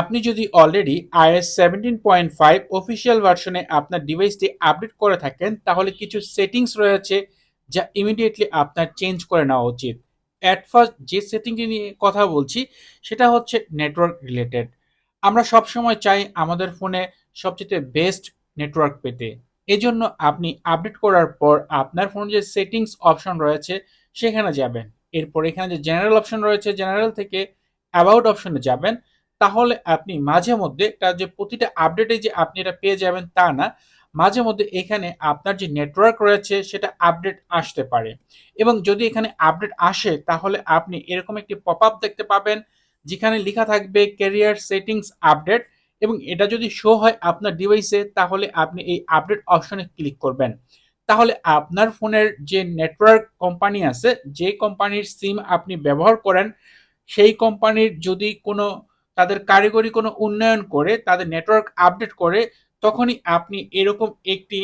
আপনি যদি already iOS seventeen point five official ভার্সনে আপনার ডিভাইসটি আপডেট করে থাকেন, তাহলে কিছু সেটিংস রয়েছে যা ইমিডিয়েটলি আপনার চেঞ্জ করে নেওয়া উচিত। অ্যাট ফার্স্ট যে সেটিংটি নিয়ে কথা বলছি, সেটা হচ্ছে নেটওয়ার্ক রিলেটেড আমরা সবসময় চাই আমাদের ফোনে সবচেয়ে বেস্ট নেটওয়ার্ক পেতে। এজন্য আপনি আপডেট করার পর আপনার ফোনে যে সেটিংস অপশন রয়েছে, সেখানে যাবেন। এরপর এখানে যে জেনারেল অপশন রয়েছে জেনারেল থেকে অ্যাবাউট অপশনে যাবেন। তাহলে আপনি মাঝে মধ্যে তার যে প্রতিটা আপডেটে যে আপনি এটা পেয়ে যাবেন তা না, মাঝে মধ্যে এখানে আপনার যে নেটওয়ার্ক রয়েছে সেটা আপডেট আসতে পারে। এবং যদি এখানে আপডেট আসে, তাহলে আপনি এরকম একটি পপ আপ দেখতে পাবেন, যেখানে লেখা থাকবে ক্যারিয়ার সেটিংস আপডেট এবং এটা যদি শো হয় আপনার ডিভাইসে তাহলে আপনি এই আপডেট অপশনে ক্লিক করবেন। তাহলে আপনার ফোনের যে নেটওয়ার্ক কোম্পানি আছে, যে কোম্পানির সিম আপনি ব্যবহার করেন, সেই কোম্পানির যদি কোনো তাদের কারিগরি কোনো উন্নয়ন করে, তাদের নেটওয়ার্ক আপডেট করে, তখনই আপনি এরকম একটি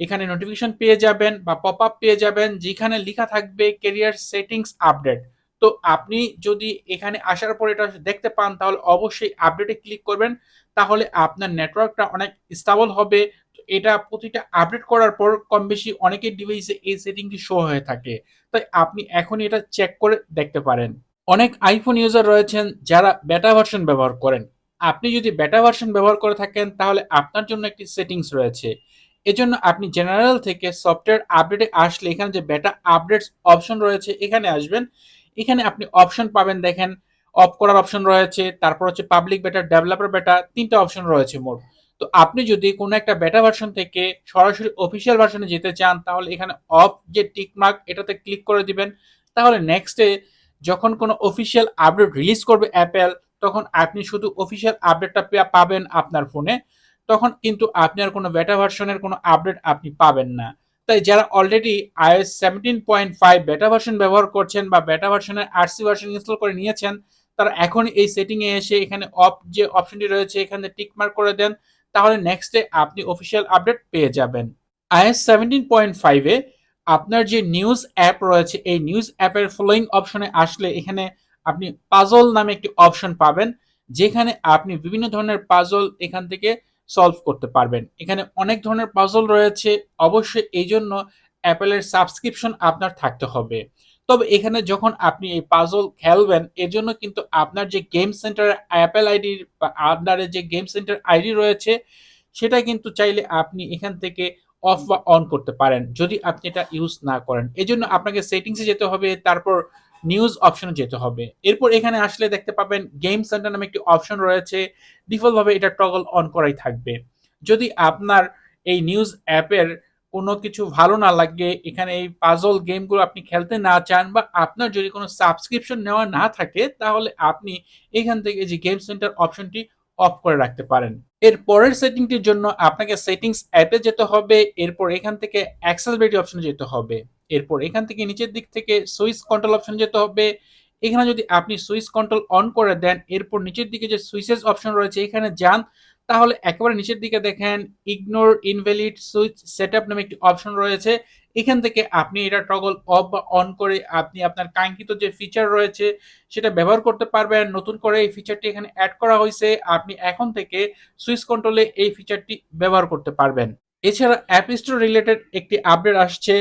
এখানে নোটিফিকেশন পেয়ে যাবেন বা পপ আপ পেয়ে যাবেন যেখানে লেখা থাকবে কেরিয়ার সেটিংস আপডেট তো আপনি যদি এখানে আসার পর এটা দেখতে পান, তাহলে অবশ্যই আপডেটে ক্লিক করবেন, তাহলে আপনার নেটওয়ার্কটা অনেক স্টাবল হবে। এটা প্রতিটা আপডেট করার পর কম বেশি অনেকের ডিভাইসে এই সেটিংটি শো হয়ে থাকে। তাই আপনি এখনই এটা চেক করে দেখতে পারেন। অনেক আইফোন ইউজার রয়েছেন যারা বেটা ভার্সন ব্যবহার করেন। আপনি যদি বেটা ভার্সন ব্যবহার করে থাকেন, তাহলে আপনার জন্য একটি সেটিংস রয়েছে। এজন্য আপনি জেনারেল থেকে সফটওয়্যার আপডেটে আসলে এখানে যে বেটা আপডেটস অপশন রয়েছে, এখানে আসবেন। এখানে আপনি অপশন পাবেন, দেখেন অফ করার অপশন রয়েছে, তারপর হচ্ছে পাবলিক বেটা ডেভেলপার বেটা তিনটা অপশন রয়েছে মোট। তো আপনি যদি কোনো একটা বেটা ভার্সন থেকে সরাসরি অফিসিয়াল ভার্সনে যেতে চান, তাহলে এখানে অফ যে টিকমার্ক এটাতে ক্লিক করে দিবেন। তাহলে নেক্সটে যখন কোনো অফিসিয়াল আপডেট রিলিজ করবে অ্যাপেল তখন আপনি শুধু অফিসিয়াল আপডেটটা পাবেন আপনার ফোনে তখন কিন্তু আপনি আর কোনো বেটা ভার্সনের কোনো আপডেট আপনি পাবেন না। তাই যারা already iOS seventeen point five beta version ব্যবহার করছেন বা বেটা ভার্সনের আরসি ভার্সন ইনস্টল করে নিয়েছেন, তারা এখন এই সেটিংয়ে এসে এখানে অফ যে অপশনটি রয়েছে, এখানে টিকমার্ক করে দেন, তাহলে নেক্সটে আপনি অফিসিয়াল আপডেট পেয়ে যাবেন। আইএস সেভেন্টিন পয়েন্ট ফাইভে আপনার যে নিউজ অ্যাপ রয়েছে, এই নিউজ অ্যাপের ফলোয়িং অপশনে আসলে এখানে আপনি পাজল নামে একটি অপশন পাবেন, যেখানে আপনি বিভিন্ন ধরনের পাজল এখান থেকে সলভ করতে পারবেন। এখানে অনেক ধরনের পাজল রয়েছে, অবশ্যই এই জন্য অ্যাপেলের সাবস্ক্রিপশন আপনার থাকতে হবে। তবে এখানে যখন আপনি এই পাজল খেলবেন, এর জন্য কিন্তু আপনার যে গেম সেন্টার অ্যাপেল আইডি আপনার যে গেম সেন্টার আইডি রয়েছে, সেটা কিন্তু চাইলে আপনি এখান থেকে অফ বা অন করতে পারেন, যদি আপনি এটা ইউজ না করেন। এই জন্য আপনাকে সেটিংসে যেতে হবে, তারপর নিউজ অপশনে যেতে হবে। এরপর এখানে আসলে দেখতে পাবেন গেম সেন্টার নামে একটি অপশন রয়েছে ডিফল্টভাবে এটা টগল অন করাই থাকবে। যদি আপনার এই নিউজ অ্যাপের কোনো কিছু ভালো না লাগে, এখানে এই পাজল গেমগুলো আপনি খেলতে না চান বা আপনার যদি কোনো সাবস্ক্রিপশন নেওয়া না থাকে, তাহলে আপনি এখান থেকে যে গেম সেন্টার অপশনটি অফ করে রাখতে পারেন। এর পরের সেটিংটির জন্য আপনাকে সেটিংস অ্যাপে যেতে হবে, এরপর এখান থেকে অ্যাক্সেসিবিলিটি অপশনে যেতে হবে, এরপর এখান থেকে নিচের দিক থেকে সুইচ কন্ট্রোল অপশন যেতে হবে এখানে যদি আপনি সুইচ কন্ট্রোল অন করে দেন, এরপর নিচের দিকে যে সুইচেস অপশন রয়েছে, এখানে যান, তাহলে একেবারে নিচের দিকে দেখেন ইগনোর ইনভ্যালিড সুইচ সেট নামে একটি অপশন রয়েছে। এখান থেকে আপনি এটা টগল অফ বা অন করে আপনি আপনার কাঙ্ক্ষিত যে ফিচার রয়েছে, সেটা ব্যবহার করতে পারবেন। নতুন করে এই ফিচারটি এখানে অ্যাড করা হয়েছে। আপনি এখন থেকে সুইচ কন্ট্রোলে এই ফিচারটি ব্যবহার করতে পারবেন। এছাড়া অ্যাপ স্টোর রিলেটেড একটি আপডেট আসছে।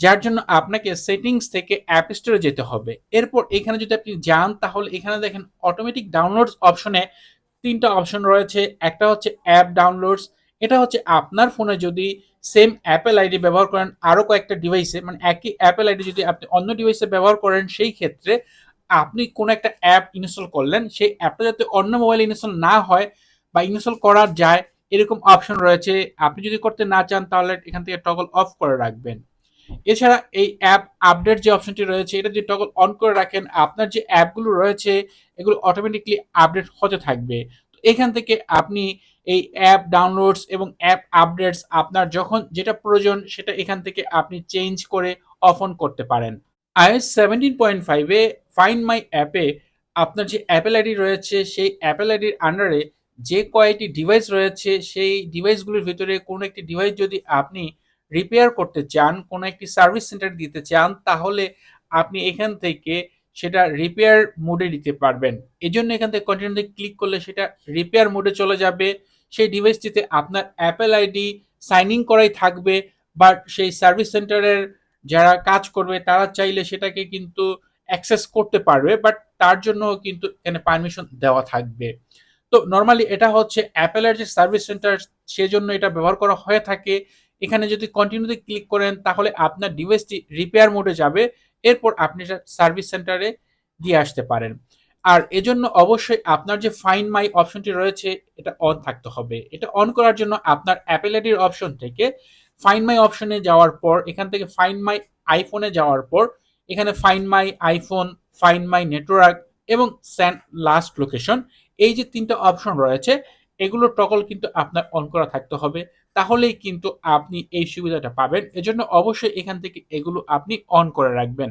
যার জন্য আপনাকে সেটিংস থেকে অ্যাপ স্টোরে যেতে হবে। এরপর এখানে যদি আপনি যান, তাহলে এখানে দেখেন অটোমেটিক ডাউনলোডস অপশনে তিনটা অপশন রয়েছে। একটা হচ্ছে অ্যাপ ডাউনলোডস এটা হচ্ছে আপনার ফোনে যদি সেম অ্যাপেল আইডি ব্যবহার করেন আরও কয়েকটা ডিভাইসে মানে একই অ্যাপেল আইডি যদি আপনি অন্য ডিভাইসে ব্যবহার করেন, সেই ক্ষেত্রে আপনি কোনো একটা অ্যাপ ইনস্টল করলেন, সেই অ্যাপটা যাতে অন্য মোবাইলে ইনস্টল না হয় বা ইনস্টল করা যায়, এরকম অপশন রয়েছে। আপনি যদি করতে না চান, তাহলে এখান থেকে টগল অফ করে রাখবেন। এছাড়া এই অ্যাপ আপডেট যে অপশনটি রয়েছে, এটা যদি টগল অন করে রাখেন, আপনার যে অ্যাপগুলো রয়েছে, এগুলো অটোমেটিকলি আপডেট হতে থাকবে। তো এখান থেকে আপনি এই অ্যাপ ডাউনলোডস এবং অ্যাপ আপডেটস আপনার যখন যেটা প্রয়োজন, সেটা এখান থেকে আপনি চেঞ্জ করে অফ অন করতে পারেন। আইএস সেভেন্টিন পয়েন্ট ফাইভে ফাইন মাই অ্যাপে আপনার যে অ্যাপেল আইডি রয়েছে, সেই অ্যাপেল আইডির আন্ডারে যে কয়েকটি ডিভাইস রয়েছে, সেই ডিভাইসগুলির ভিতরে কোনো একটি ডিভাইস যদি আপনি রিপেয়ার করতে চান, কোনো একটি সার্ভিস সেন্টার দিতে চান, তাহলে আপনি এখান থেকে সেটা রিপেয়ার মোডে দিতে পারবেন। এই জন্য এখান থেকে কন্টিনিউতে ক্লিক করলে সেটা রিপেয়ার মোডে চলে যাবে। সেই ডিভাইসটিতে আপনার অ্যাপেল আইডি সাইন ইন করাই থাকবে বাট সেই সার্ভিস সেন্টারের যারা কাজ করবে, তারা চাইলে সেটাকে কিন্তু অ্যাক্সেস করতে পারবে বাট তার জন্য কিন্তু এখানে পারমিশন দেওয়া থাকবে। তো নর্মালি এটা হচ্ছে অ্যাপেলের যে সার্ভিস সেন্টার সেজন্য এটা ব্যবহার করা হয়ে থাকে। এখানে যদি কন্টিনিউতে ক্লিক করেন, তাহলে আপনার ডিভাইসটি রিপেয়ার মোডে যাবে। এরপর আপনি সার্ভিস সেন্টারে দিয়ে আসতে পারেন। আর এজন্য অবশ্যই আপনার যে ফাইন মাই অপশনটি রয়েছে, এটা অন থাকতে হবে। এটা অন করার জন্য আপনার অ্যাপেল আইডির অপশন থেকে ফাইন মাই অপশনে যাওয়ার পর, এখান থেকে ফাইন মাই আইফোনে যাওয়ার পর, এখানে find my iPhone find my network এবং স্যান্ড লাস্ট লোকেশন এই যে তিনটা অপশন রয়েছে এগুলো টকল কিন্তু আপনার অন করা থাকতে হবে। তাহলেই কিন্তু আপনি এই সুবিধাটা পাবেন। এজন্য অবশ্যই এখান থেকে এগুলো আপনি অন করে রাখবেন।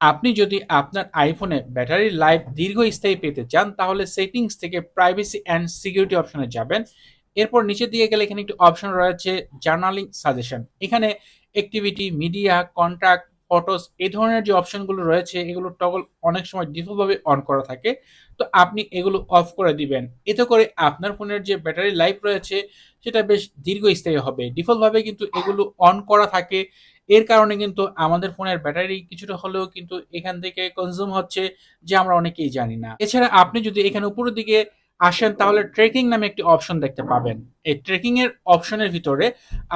আপনি যদি আপনার আইফোনে ব্যাটারি লাইফ দীর্ঘস্থায়ী পেতে চান, তাহলে সেটিংস থেকে প্রাইভেসি অ্যান্ড সিকিউরিটি অপশনে যাবেন। এরপর নিচের দিকে গেলে এখানে একটি অপশন রয়েছে জার্নালিং সাজেশন এখানে অ্যাক্টিভিটি মিডিয়া কন্ট্যাক্ট ফটোস এই ধরনের যে অপশনগুলো রয়েছে, এগুলো টগল অনেক সময় ডিফল্টভাবে অন করা থাকে। তো আপনি এগুলো অফ করে দিবেন। এতে করে আপনার ফোনের যে ব্যাটারি লাইফ রয়েছে, সেটা বেশ দীর্ঘস্থায়ী হবে। ডিফল্টভাবে কিন্তু এগুলো অন করা থাকে। এর কারণে কিন্তু আমাদের ফোনের ব্যাটারি কিছুটা হলেও কিন্তু এখান থেকে কনজিউম হচ্ছে, যে আমরা অনেকেই জানি না। এছাড়া আপনি যদি এখানে উপরের দিকে আসেন তাহলে ট্রেকিং নামে একটি অপশন দেখতে পাবেন। এই ট্রেকিং এর অপশনের ভিতরে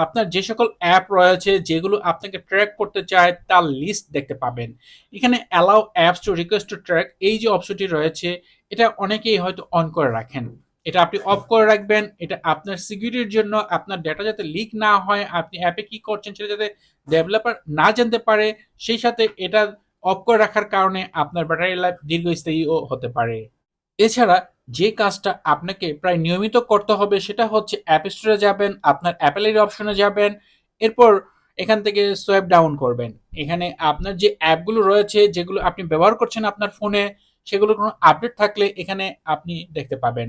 আপনার যে সকল অ্যাপ রয়েছে যেগুলো আপনাকে ট্র্যাক করতে চায় তার লিস্ট দেখতে পাবেন। এখানে allow apps to request to track এই যে অপশনটি রয়েছে এটা অনেকেই হয়তো অন করে রাখেন। এটা আপনি অফ করে রাখবেন এটা আপনার সিকিউরিটির জন্য আপনার ডেটা যাতে লিক না হয় আপনি অ্যাপে কি করছেন সেটা যাতে ডেভেলপার না জানতে পারে সেই সাথে এটা অফ করে রাখার কারণে আপনার ব্যাটারি লাইফ দীর্ঘস্থায়ীও হতে পারে। এছাড়া যে কাজটা আপনাকে প্রায় নিয়মিত করতে হবে সেটা হচ্ছে অ্যাপ স্টোরে যাবেন, আপনার অ্যাপেলের অপশনে যাবেন, এরপর এখান থেকে সোয়াইপ ডাউন করবেন। এখানে আপনার যে অ্যাপগুলো রয়েছে, যেগুলো আপনি ব্যবহার করছেন আপনার ফোনে সেগুলো কোনো আপডেট থাকলে এখানে আপনি দেখতে পাবেন।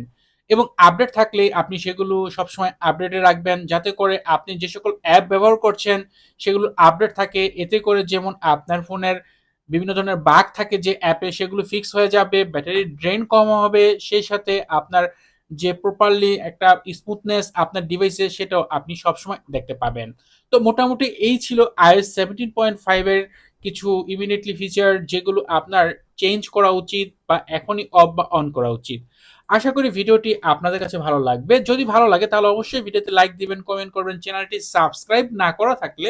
এবং আপডেট থাকলে আপনি সেগুলো সবসময় আপডেটে রাখবেন, যাতে করে আপনি যে সকল অ্যাপ ব্যবহার করছেন সেগুলো আপডেট থাকে। এতে করে যেমন আপনার ফোনের বিভিন্ন ধরনের বাগ থাকে যে অ্যাপে সেগুলো ফিক্স হয়ে যাবে ব্যাটারি ড্রেন কম হবে, সেই সাথে আপনার যে প্রপারলি একটা স্মুথনেস আপনার ডিভাইসে সেটাও আপনি সবসময় দেখতে পাবেন। তো মোটামুটি এই ছিল আইএস সেভেন্টিন পয়েন্ট ফাইভের কিছু ইমিডিয়েটলি ফিচার যেগুলো আপনার চেঞ্জ করা উচিত বা এখনই অফ বা অন করা উচিত। আশা করি ভিডিওটি আপনাদের কাছে ভালো লাগবে। যদি ভালো লাগে তাহলে অবশ্যই ভিডিওতে লাইক দিবেন কমেন্ট করবেন, চ্যানেলটি সাবস্ক্রাইব না করা থাকলে